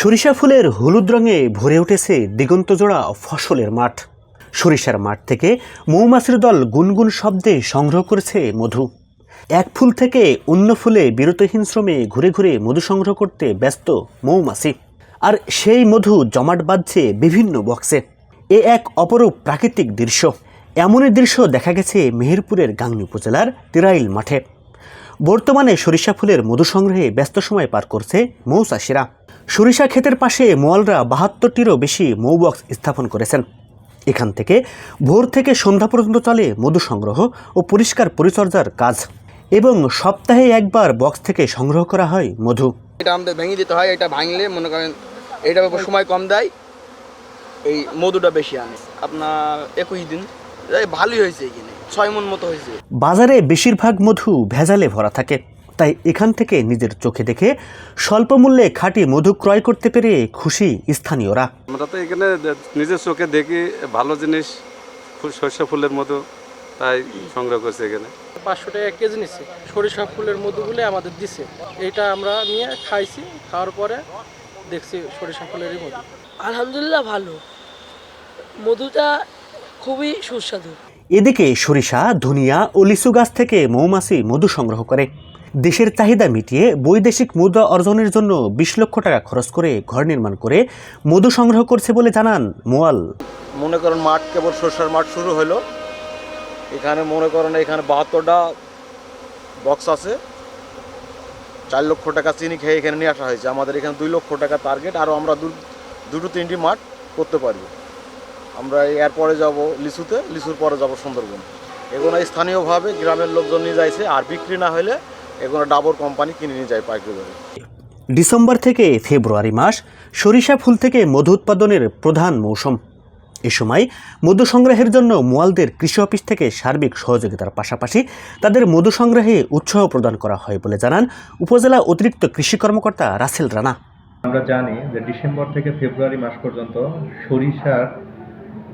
সরিষা ফুলের হলুদ রঙে ভরে উঠেছে দিগন্তজোড়া ফসলের মাঠ। সরিষার মাঠ থেকে মৌমাছির দল গুনগুন শব্দে সংগ্রহ করেছে মধু। এক ফুল থেকে অন্য ফুলে বিরতহীন শ্রমে ঘুরে ঘুরে মধু সংগ্রহ করতে ব্যস্ত মৌমাছি। আর সেই মধু জমাট বাঁধছে বিভিন্ন বক্সে। এ এক অপরূপ প্রাকৃতিক দৃশ্য। এমনই দৃশ্য দেখা গেছে মেহেরপুরের গাংনী উপজেলার তিরাইল মাঠে। বর্তমানে সরিষা ফুলের মধু সংগ্রহে ব্যস্ত সময় পার করছে মৌচাষিরা। সরিষা ক্ষেতের পাশে মোয়ালরা বাহাত্তরটিরও বেশি মৌ বক্স স্থাপন করেছেন। এখান থেকে ভোর থেকে সন্ধ্যা পর্যন্ত চলে মধু সংগ্রহ ও পরিষ্কার পরিচর্যার কাজ। এবং সপ্তাহে একবার বক্স থেকে সংগ্রহ করা হয় মধু। এটা আমাদের ভেঙে দিতে হয় এটা ভাঙলে মনে করেন এটা সময় কম দেয় এই মধুটা বেশি আনে। আপনার একুশ দিন ভালোই হয়েছে এখানে ছয় মন মতো হয়েছে। বাজারে বেশিরভাগ মধু ভেজালে ভরা থাকে। তাই এখান থেকে নিজের চোখে দেখে স্বল্প মূল্যে খাঁটি মধু ক্রয় করতে পেরে খুশি স্থানীয়রা। আমরা তো এখানে নিজের চোখে দেখি ভালো জিনিস ফুল সর্ষে ফুলের মতো তাই সংগ্রহ করছি এখানে। পাঁচশো টাকা কেজি নিচ্ছে সরিষা ফুলের মধুগুলো আমাদের দিছে। এটা আমরা নিয়ে খাইছি খাওয়ার পরে দেখছি সরিষা ফুলেরই মধু। আলহামদুলিল্লাহ ভালো। মধুটা খুবই সুস্বাদু। এদিকে সরিষা ধনিয়া ও লিচু গাছ থেকে মৌমাছি মধু সংগ্রহ করে। দেশের চাহিদা মিটিয়ে বৈদেশিক মুদ্রা অর্জনের জন্য বিশ লক্ষ টাকা খরচ করে ঘর নির্মাণ করে মধু সংগ্রহ করছে বলে জানান মোয়াল। মনে করেন মাঠ কেবল সরষার মাঠ শুরু হলো। এখানে মনে করেন এখানে বাহাত্তরটা বক্স আছে। চার লক্ষ টাকা চিনি খেয়ে এখানে নিয়ে আসা হয়েছে। আমাদের এখানে দুই লক্ষ টাকা টার্গেট আরও আমরা দুটো তিনটি মাঠ করতে পারব আমরা এরপরে যাব লিচুতে, লিচুর পরে যাব সুন্দরবন। এগুলো স্থানীয়ভাবে গ্রামের লোকজন নিয়ে যাইছে, আর বিক্রি না হলে এগুলো ডাবর কোম্পানি কিনে নিয়ে যায় পাইকারি দরে ডিসেম্বর থেকে ফেব্রুয়ারি মাস সরিষা ফুল থেকে মধু উৎপাদনের প্রধান মৌসুম। এ সময় মধু সংগ্রহের জন্য মোয়ালদের কৃষি অফিস থেকে সার্বিক সহযোগিতার পাশাপাশি তাদের মধু সংগ্রহে উৎসাহ প্রদান করা হয় বলে জানান উপজেলা অতিরিক্ত কৃষি কর্মকর্তা রাসেল রানা। আমরা জানি যে ডিসেম্বর থেকে ফেব্রুয়ারি মাস পর্যন্ত সরিষার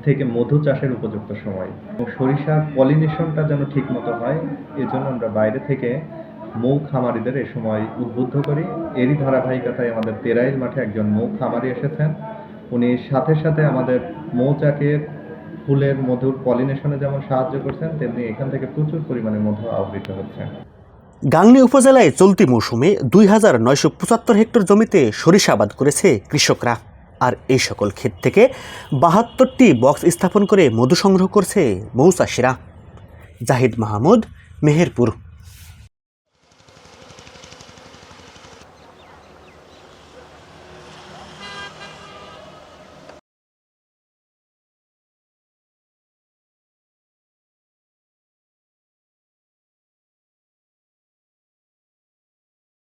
থেকে মধু চাষের উপযুক্ত সময়। এবং সরিষার পলিনেশনটা যেন ঠিক মতো হয় এজন্য আমরা বাইরে থেকে মৌ খামারিদের এ সময় উদ্বুদ্ধ করি। এরই ধারাবাহিকতায় আমাদের তেরাইল মাঠে একজন মৌ খামারি এসেছেন। উনি সাথে সাথে আমাদের মৌচাকের ফুলের মধুর পলিনেশনে যেমন সাহায্য করছেন, তেমনি এখান থেকে প্রচুর পরিমাণে মধু আহরিত হচ্ছে। গাংনী উপজেলায় চলতি মৌসুমে দুই হাজার নয়শো পঁচাত্তর হেক্টর জমিতে সরিষা আবাদ করেছে কৃষকরা। আর এই সকল ক্ষেত থেকে বাহাত্তরটি বক্স স্থাপন করে মধু সংগ্রহ করছে মৌচাষিরা। জাহিদ মাহমুদ, মেহেরপুর।